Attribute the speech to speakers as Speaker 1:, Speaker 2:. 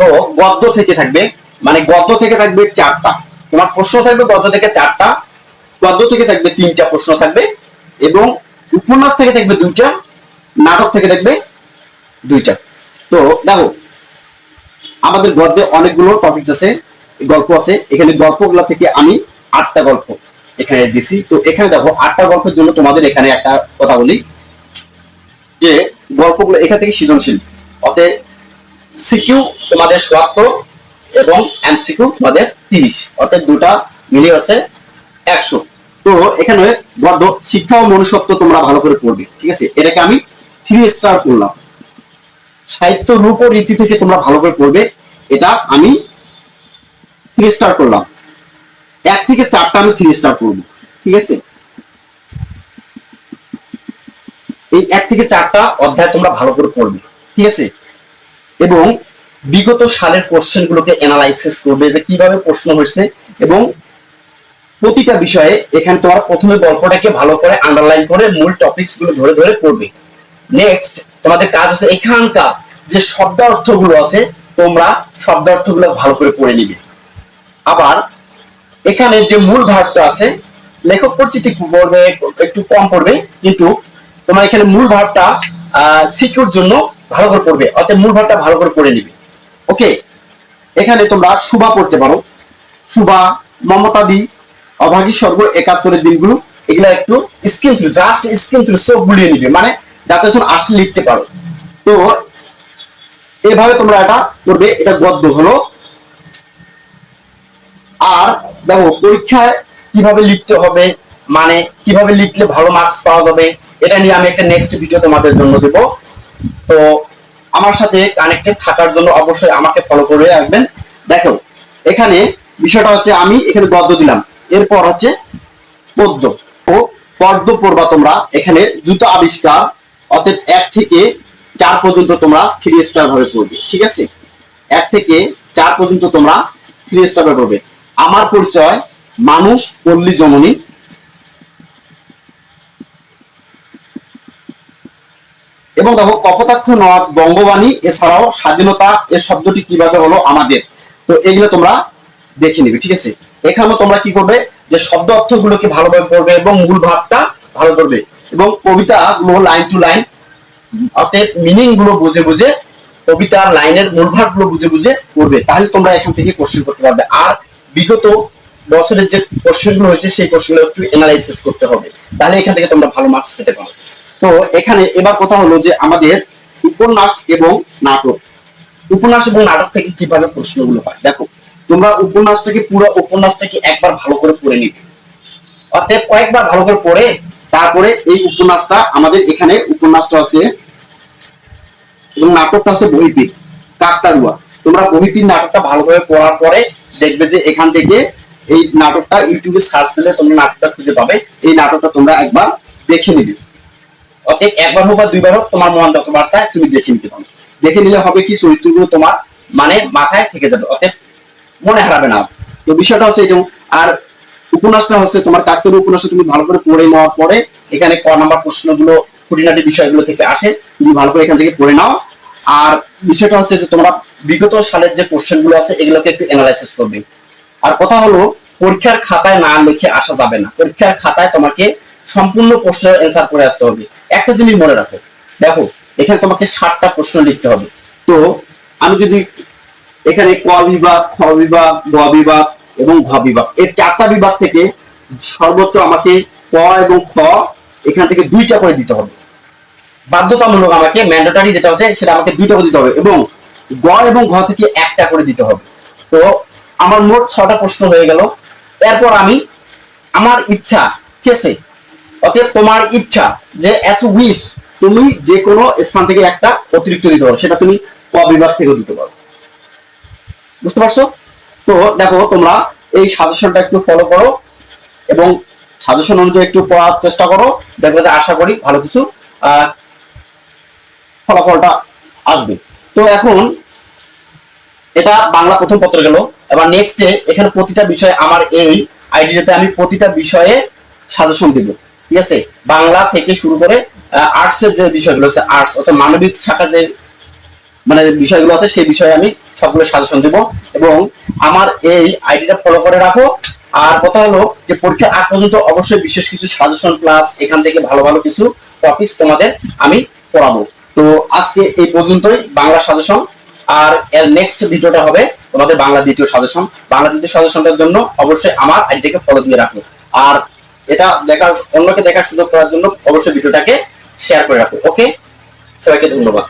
Speaker 1: দেখো, গদ্য থেকে থাকবে মানে গদ্য থেকে থাকবে চারটা। তোমার প্রশ্ন থাকবে গদ্য থেকে চারটা, গদ্য থেকে থাকবে তিনটা প্রশ্ন থাকবে, এবং উপন্যাস থেকে থাকবে দুইটা, নাটক থেকে থাকবে দুইটা। তো দেখো, আমাদের গদ্যে অনেকগুলো টপিকস আছে, গল্প আছে, এখানে গল্পগুলো থেকে আমি আটটা গল্প এখানে দিছি। তো এখানে দেখো, আটটা গল্পের জন্য তোমাদের এখানে একটা কথা বলি, যে গল্পগুলো এখান থেকে সৃজনশীল। অতএব সিকিউ তোমাদের সোয়াত্তর এবং এমসিকিউ তোমাদের তিরিশ। অর্থাৎ দুটা মিলিয়ে হচ্ছে একশো। তো এখানে গদ্য শিক্ষা ও মনুষ্যত্ব তোমরা ভালো করে পড়বে, ঠিক আছে? এটাকে আমি থ্রি স্টার করলাম। সাহিত্য, রূপ ও রীতি থেকে তোমরা ভালো করে পড়বে, এটা আমি থ্রি স্টার করলাম। এক থেকে চারটা আমি থ্রি স্টার করব, ঠিক আছে? এই এক থেকে চারটা অধ্যায় তোমরা ভালো করে পড়বে, ঠিক আছে? এবং বিগত সালের কোশ্চেন গুলোকে অ্যানালাইসিস করবে যে কীভাবে প্রশ্ন হয়েছে এবং প্রতিটা বিষয়ে এখানে তোমরা প্রথমে গল্পটাকে ভালো করে আন্ডারলাইন করে মূল টপিকসগুলো ধরে ধরে পড়বে। নেক্সট তোমাদের কাজ হচ্ছে এখানকার যে শব্দার্থগুলো আছে, তোমরা শব্দার্থগুলো ভালো করে পড়ে নিবে। আবার এখানে যে মূল ভাবটা আছে, লেখক পরিচিতি পড়বে, একটু কম পড়বে, কিন্তু তোমার এখানে মূল ভাবটা সিকিউর জন্য ভালো করে পড়বে, অর্থাৎ মূল ভাবটা ভালো করে পড়ে নিবে। ওকে এখানে তোমরা শুভা পড়তে পারো। শুভা মমতাদি, অভাগী স্বর্গ, একাত্তরের দিনগুলো, এগুলা একটু screen through just screen through চোখ বুলিয়ে নিবে মানে যাতে যখন আসলে লিখতে পারো। তো এভাবে তোমরা এটা করবে, এটা গদ্য হলো। আর দেখো, পরীক্ষায় কীভাবে লিখতে হবে মানে কীভাবে লিখলে ভালো মার্কস পাওয়া যাবে, এটা নিয়ে আমি একটা নেক্সট ভিডিও তোমাদের জন্য দেব। তো আমার সাথে কানেক্টেড থাকার জন্য অবশ্যই আমাকে ফলো করে রাখবেন। দেখো, এখানে বিষয়টা হচ্ছে আমি এখানে গদ্য দিলাম। এরপর হচ্ছে পদ্য ও পদ্ম পড়বা তোমরা। এখানে জুতো আবিষ্কার, অতএব এক থেকে চার পর্যন্ত তোমরা থ্রি স্টার ভাবে পড়বে, ঠিক আছে? এক থেকে চার পর্যন্ত তোমরা থ্রি স্টার ভাবে পড়বে। আমার পরিচয়, মানুষ, পল্লী, জননী। এবং দেখো কপোতাক্ষ নদ, বঙ্গবাণী, এছাড়াও স্বাধীনতা এর শব্দটি কীভাবে হলো আমাদের? তো এগুলো তোমরা দেখে নিবে, ঠিক আছে? এখানেও তোমরা কি করবে? যে শব্দ অর্থগুলোকে ভালোভাবে পড়বে এবং মূল ভাবটা ভালো করবে। এবং কবিতা গুলো লাইন টু লাইন অর্থাৎ মিনিংগুলো বুঝে বুঝে কবিতার লাইনের মূল ভাবগুলো বুঝে বুঝে করবে তাহলে তোমরা এখান থেকে কোশ্চেন করতে পারবে। আর বিগত বছরের যে কোশ্চেনগুলো হয়েছে, সেই কোশ্চেনগুলো একটু অ্যানালাইসিস করতে হবে। তাহলে এখান থেকে তোমরা ভালো মার্কস পেতে পারো তো এখানে এবার কথা হলো যে আমাদের উপন্যাস এবং নাটক। উপন্যাস এবং নাটক থেকে কীভাবে প্রশ্নগুলো হয়? দেখো, তোমরা উপন্যাসটাকে পুরো উপন্যাসটাকে একবার ভালো করে পড়ে নিবে। অতএব কয়েকবার ভালো করে পড়ে তারপরে এই উপন্যাসটা আমাদের এখানে উপন্যাসটা আছে এবং নাটকটা আছে বহিপিক কাকতারুয়া। তোমরা বহিপিক নাটকটা ভালোভাবে পড়ার পরে দেখবে যে এখান থেকে এই নাটকটা ইউটিউবে সার্চ দিলে তোমরা নাটকটা খুঁজে পাবে। এই নাটকটা তোমরা একবার দেখে নিবে। অতএব একবার হোক বা দুইবার হোক, তোমার মন যতবার চায় তুমি দেখে নিতে পারো। দেখে নিলে হবে কি, চরিত্রগুলো তোমার মানে মাথায় থেকে যাবে। অতএব মনে হারাবে না। তো বিষয়টা হচ্ছে এরকম। আর উপন্যাসটা হচ্ছে তোমার কাকতরী উপন্যাসটা তুমি ভালো করে পড়ে নেওয়ার পরে, এখানে ক নাম্বার প্রশ্নগুলো, খুঁটিনাটি বিষয়গুলো থেকে আসে, তুমি ভালো করে এখান থেকে পড়ে নাও। আর বিষয়টা হচ্ছে যে তোমরা বিগত সালের যে কোশ্চেনগুলো আছে, এগুলোকে একটু অ্যানালাইসিস করবে। আর কথা হলো, পরীক্ষার খাতায় না লিখে আসা যাবে না। পরীক্ষার খাতায় তোমাকে সম্পূর্ণ প্রশ্নের অ্যান্সার করে আসতে হবে। একটা জিনিস মনে রাখো। দেখো, এখানে তোমাকে ষাটটা প্রশ্ন লিখতে হবে। তো, আমি যদি এখানে ক বিভাগ, খ বিভাগ, গ বিভাগ এবং ঘ বিভাগ, এই চারটা বিভাগ থেকে সর্বোচ্চ আমাকে ক এবং খ এখান থেকে দুইটা করে দিতে হবে। বাধ্যতামূলক আমাকে ম্যান্ডেটারি যেটা আছে, সেটা আমাকে দুইটা করে দিতে হবে এবং গ এবং ঘ থেকে একটা করে দিতে হবে। তো, আমার মোট ছটা প্রশ্ন হয়ে গেল। এরপর আমি, আমার ইচ্ছা, ঠিক অতএব তোমার ইচ্ছা যে অ্যাজ উইশ তুমি যে কোনো স্থান থেকে একটা অতিরিক্ত দিতে পারো, সেটা তুমি ক বিভাগ থেকেও দিতে পারো। বুঝতে পারছ? তো দেখো, তোমরা এই সাজেশনটা একটু ফলো করো এবং সাজেশন অনুযায়ী একটু পড়ার চেষ্টা করো, দেখবে যে আশা করি ভালো কিছু ফলাফলটা আসবে। তো এখন এটা বাংলা প্রথম পত্র গেল। এবার নেক্সটে এখানে প্রতিটা বিষয়ে আমার এই আইডিয়াতে আমি প্রতিটা বিষয়ে সাজেশন দিব। ঠিক আছে? বাংলা থেকে শুরু করে আর্টস এর যে বিষয়গুলো আছে আর্টস অর্থাৎ মানবিক শাখার যে মানে বিষয়গুলো আছে, সেই বিষয়ে আমি সবগুলো সাজেশন দিব এবং আমার এই আইডিটা ফলো করে রাখো। আর কথা হলো যে পরীক্ষার আগ পর্যন্ত অবশ্যই বিশেষ কিছু সাজেশন ক্লাস এখান থেকে ভালো ভালো কিছু টপিকস তোমাদের আমি পড়াবো। তো আজকে এই পর্যন্তই বাংলা সাজেশন আর এর নেক্সট ভিডিওটা হবে তোমাদের বাংলা দ্বিতীয় সাজেশন বাংলা দ্বিতীয় সাজেশনটার জন্য অবশ্যই আমার আইডিটাকে ফলো দিয়ে রাখো। আর এটা দেখার অন্যকে দেখার সুযোগ করার জন্য অবশ্যই ভিডিওটাকে শেয়ার করে রাখো। ওকে সবাইকে ধন্যবাদ।